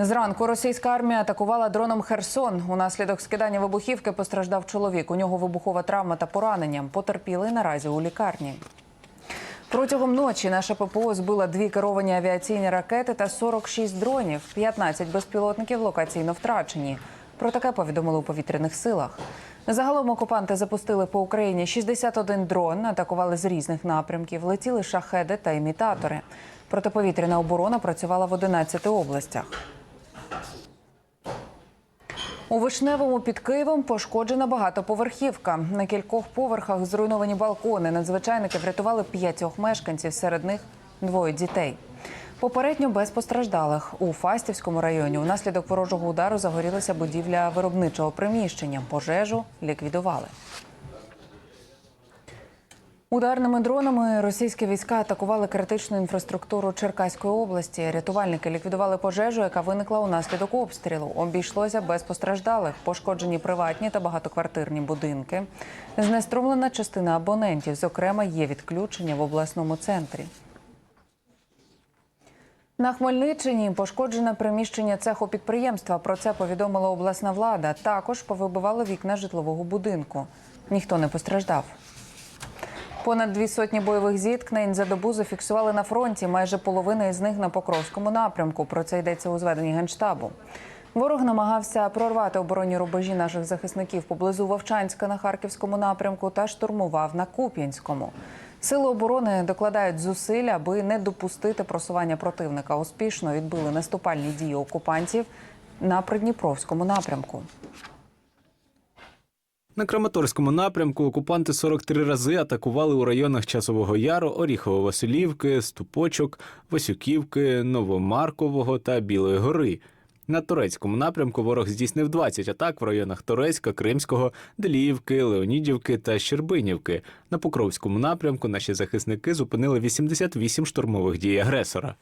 Зранку російська армія атакувала дроном Херсон. Унаслідок скидання вибухівки постраждав чоловік. У нього вибухова травма та поранення. Потерпіли наразі у лікарні. Протягом ночі наша ППО збила дві керовані авіаційні ракети та 46 дронів. 15 безпілотників локаційно втрачені. Про таке повідомили у повітряних силах. Загалом окупанти запустили по Україні 61 дрон, атакували з різних напрямків, летіли шахеди та імітатори. Протиповітряна оборона працювала в 11 областях. У Вишневому під Києвом пошкоджена багатоповерхівка. На кількох поверхах зруйновані балкони. Надзвичайники врятували п'ятьох мешканців, серед них двоє дітей. Попередньо без постраждалих у Фастівському районі. Унаслідок ворожого удару загорілася будівля виробничого приміщення. Пожежу ліквідували. Ударними дронами російські війська атакували критичну інфраструктуру Черкаської області. Рятувальники ліквідували пожежу, яка виникла унаслідок обстрілу. Обійшлося без постраждалих, пошкоджені приватні та багатоквартирні будинки. Знеструмлена частина абонентів. Зокрема, є відключення в обласному центрі. На Хмельниччині пошкоджене приміщення цеху підприємства. Про це повідомила обласна влада. Також повибивали вікна житлового будинку. Ніхто не постраждав. Понад дві сотні бойових зіткнень за добу зафіксували на фронті. Майже половина із них на Покровському напрямку. Про це йдеться у зведенні генштабу. Ворог намагався прорвати оборонні рубежі наших захисників поблизу Вовчанська на Харківському напрямку та штурмував на Куп'янському. Сили оборони докладають зусиль, аби не допустити просування противника. Успішно відбили наступальні дії окупантів на Придніпровському напрямку. На Краматорському напрямку окупанти 43 рази атакували у районах Часового Яру, Оріхово-Василівки, Ступочок, Васюківки, Новомаркового та Білої Гори. На турецькому напрямку ворог здійснив 20 атак в районах Торецька, Кримського, Деліївки, Леонідівки та Щербинівки. На Покровському напрямку наші захисники зупинили 88 штурмових дій агресора.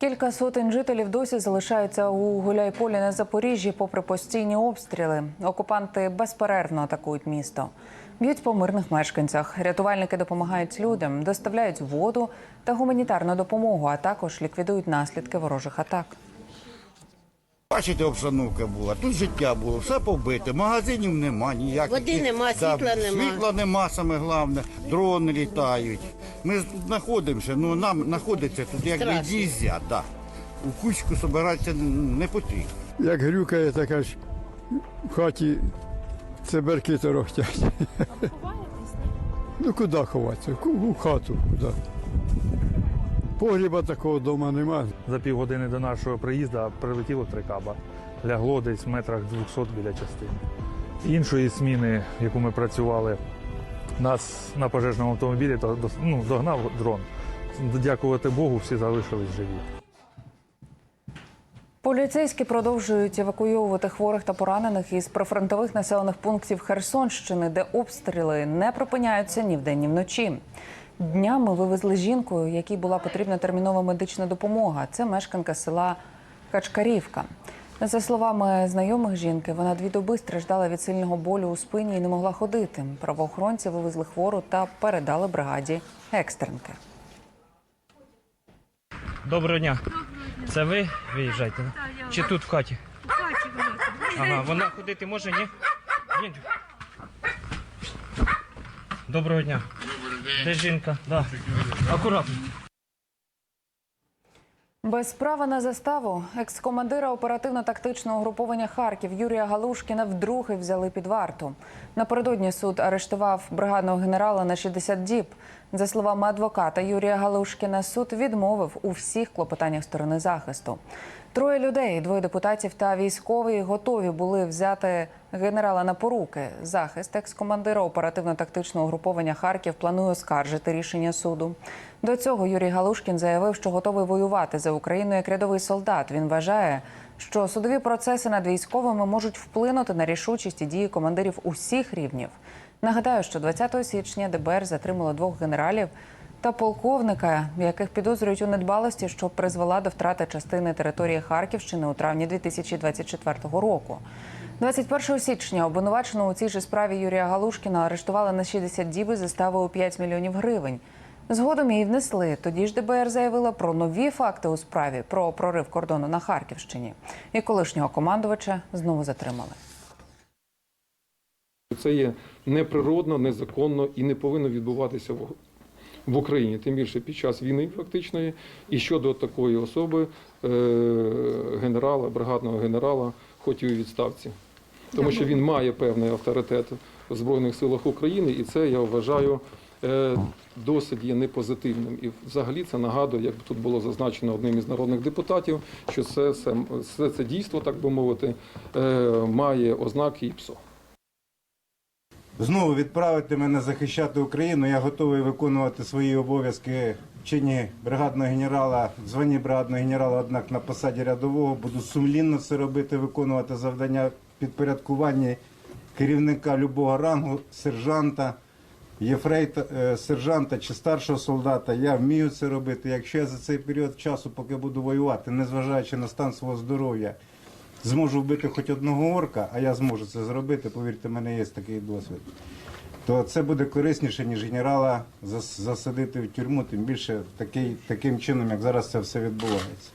Кілька сотень жителів досі залишаються у Гуляйполі на Запоріжжі, попри постійні обстріли. Окупанти безперервно атакують місто. Б'ють по мирних мешканцях. Рятувальники допомагають людям, доставляють воду та гуманітарну допомогу, а також ліквідують наслідки ворожих атак. Бачите, обстановка була, тут життя було, все побите, магазинів нема ніяких. Води нема, світла нема. Світла нема, саме головне, дрони літають. Ми ж тут знаходимося, ну нам знаходиться тут як Страшно. нельзя, да. У кучку збиратися не потрібно. Як грюкає, така ж в хаті циберки торохтять. Ну куди ховатися? Ку- У хату куди. Погріба такого вдома немає. За півгодини до нашого приїзду прилетіло три каба. Лягло десь в метрах 200 біля частини. Іншої зміни, яку ми працювали, нас на пожежному автомобілі то- ну, догнав дрон. Дякувати Богу, всі залишились живі. Поліцейські продовжують евакуйовувати хворих та поранених із прифронтових населених пунктів Херсонщини, де обстріли не припиняються ні вдень, ні вночі. Днями вивезли жінку, якій була потрібна термінова медична допомога. Це мешканка села Качкарівка. За словами знайомих жінки, вона дві доби страждала від сильного болю у спині і не могла ходити. Правоохоронці вивезли хвору та передали бригаді екстренки. Доброго дня. Це ви виїжджаєте? Чи тут в хаті? В хаті вона. Ага, вона ходити може, ні? Ні. Доброго дня. Де жінка? Да. Акуратно. Без права на заставу екс-командира оперативно-тактичного угруповання Харків Юрія Галушкіна вдруге взяли під варту. Напередодні суд арештував бригадного генерала на 60 діб. За словами адвоката Юрія Галушкіна, суд відмовив у всіх клопотаннях сторони захисту. Троє людей, двоє депутатів та військовий готові були взяти генерала на поруки. Захист екс-командира оперативно-тактичного угруповання Харків планує оскаржити рішення суду. До цього Юрій Галушкін заявив, що готовий воювати за Україну як рядовий солдат. Він вважає, що судові процеси над військовими можуть вплинути на рішучість і дії командирів усіх рівнів. Нагадаю, що 20 січня ДБР затримало двох генералів та полковника, яких підозрюють у недбалості, що призвела до втрати частини території Харківщини у травні 2024 року. 21 січня обвинуваченого у цій же справі Юрія Галушкіна арештували на 60 діб із заставою 5 мільйонів гривень. Згодом її внесли. Тоді ж ДБР заявила про нові факти у справі про прорив кордону на Харківщині. І колишнього командувача знову затримали. Це є неприродно, незаконно і не повинно відбуватися в, в Україні, тим більше під час війни фактичної. І щодо такої особи, е, генерала, бригадного генерала, хоч і у відставці. Тому що він має певний авторитет в Збройних силах України, і це я вважаю е, досить є непозитивним. І взагалі це нагадує, як тут було зазначено одним із народних депутатів, що це, це, це, це дійство, так би мовити, е, має ознаки ІПСО. Знову відправити мене захищати Україну. Я готовий виконувати свої обов'язки в чині бригадного генерала, в званні бригадного генерала, однак на посаді рядового буду сумлінно це робити, виконувати завдання підпорядкування керівника любого рангу, сержанта, єфрейта, е, сержанта чи старшого солдата. Я вмію це робити. Якщо я за цей період часу, поки буду воювати, незважаючи на стан свого здоров'я, зможу вбити хоч одного орка, а я зможу це зробити, повірте, в мене є такий досвід. То це буде корисніше, ніж генерала засадити в тюрму, тим більше такий, таким чином, як зараз це все відбувається.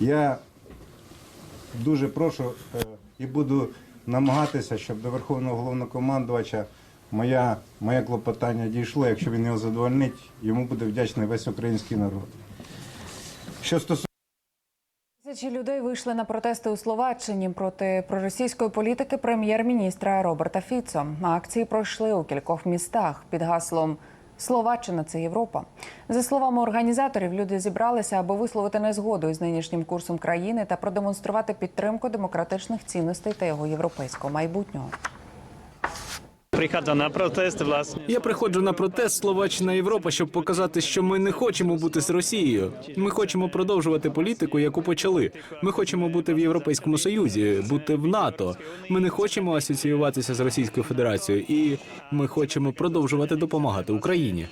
Я дуже прошу е, і буду намагатися, щоб до Верховного головнокомандувача моя, моє клопотання дійшло. Якщо він його задовольнить, йому буде вдячний весь український народ. Що стосується Тисячі людей вийшли на протести у Словаччині проти проросійської політики прем'єр-міністра Роберта Фіцо. Акції пройшли у кількох містах під гаслом Словаччина це Європа. За словами організаторів, люди зібралися, аби висловити незгоду із нинішнім курсом країни та продемонструвати підтримку демократичних цінностей та його європейського майбутнього. Приходжу на протест, власне. Я приходжу на протест Словаччина Європа, щоб показати, що ми не хочемо бути з Росією. Ми хочемо продовжувати політику, яку почали. Ми хочемо бути в Європейському Союзі, бути в НАТО. Ми не хочемо асоціюватися з Російською Федерацією, і ми хочемо продовжувати допомагати Україні.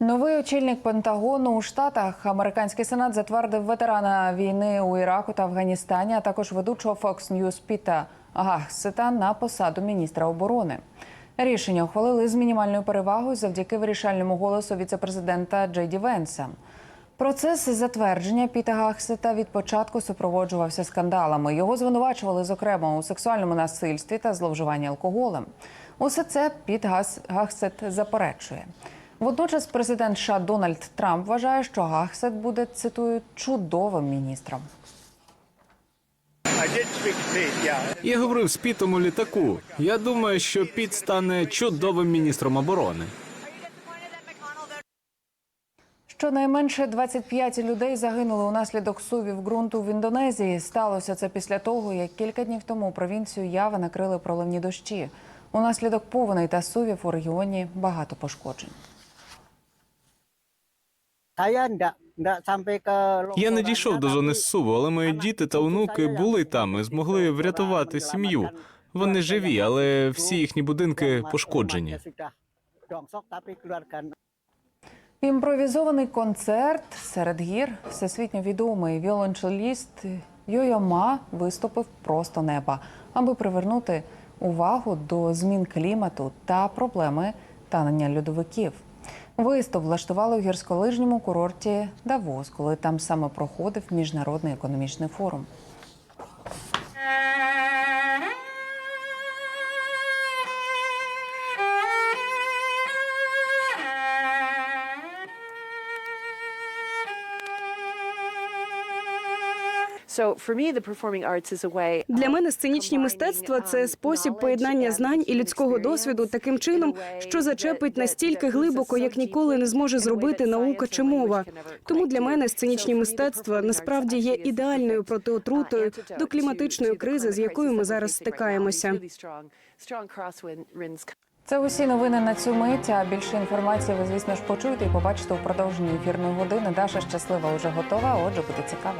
Новий очільник Пентагону у Штатах американський сенат затвердив ветерана війни у Іраку та Афганістані, а також ведучого Fox News Піта Гахсета на посаду міністра оборони. Рішення ухвалили з мінімальною перевагою завдяки вирішальному голосу віцепрезидента Джей Ді Венса. Процес затвердження Піта Гахсета від початку супроводжувався скандалами. Його звинувачували зокрема у сексуальному насильстві та зловживанні алкоголем. Усе це Піт Гахсет заперечує. Водночас президент США Дональд Трамп вважає, що Гахсет буде цитую чудовим міністром. Я говорив з Пітом у літаку. Я думаю, що Піт стане чудовим міністром оборони. Щонайменше 25 людей загинули унаслідок сувів ґрунту в Індонезії. Сталося це після того, як кілька днів тому провінцію Ява накрили проливні дощі. Унаслідок повеней та сувів у регіоні багато пошкоджень. Saya ndak Я не дійшов до зони зсуву, але мої діти та онуки були там і змогли врятувати сім'ю. Вони живі, але всі їхні будинки пошкоджені. Імпровізований концерт серед гір всесвітньо відомий віолончеліст Йойо Ма виступив просто неба, аби привернути увагу до змін клімату та проблеми танення льодовиків. Виступ влаштували у гірськолижньому курорті Давос, коли там саме проходив міжнародний економічний форум. Для мене сценічні мистецтва це спосіб поєднання знань і людського досвіду таким чином, що зачепить настільки глибоко, як ніколи не зможе зробити наука чи мова. Тому для мене сценічні мистецтва насправді є ідеальною протиотрутою до кліматичної кризи, з якою ми зараз стикаємося. Це усі новини на цю мить. А більше інформації ви, звісно ж, почуєте і побачите у продовженні ефірної години. Даша щаслива вже готова. Отже, буде цікаво.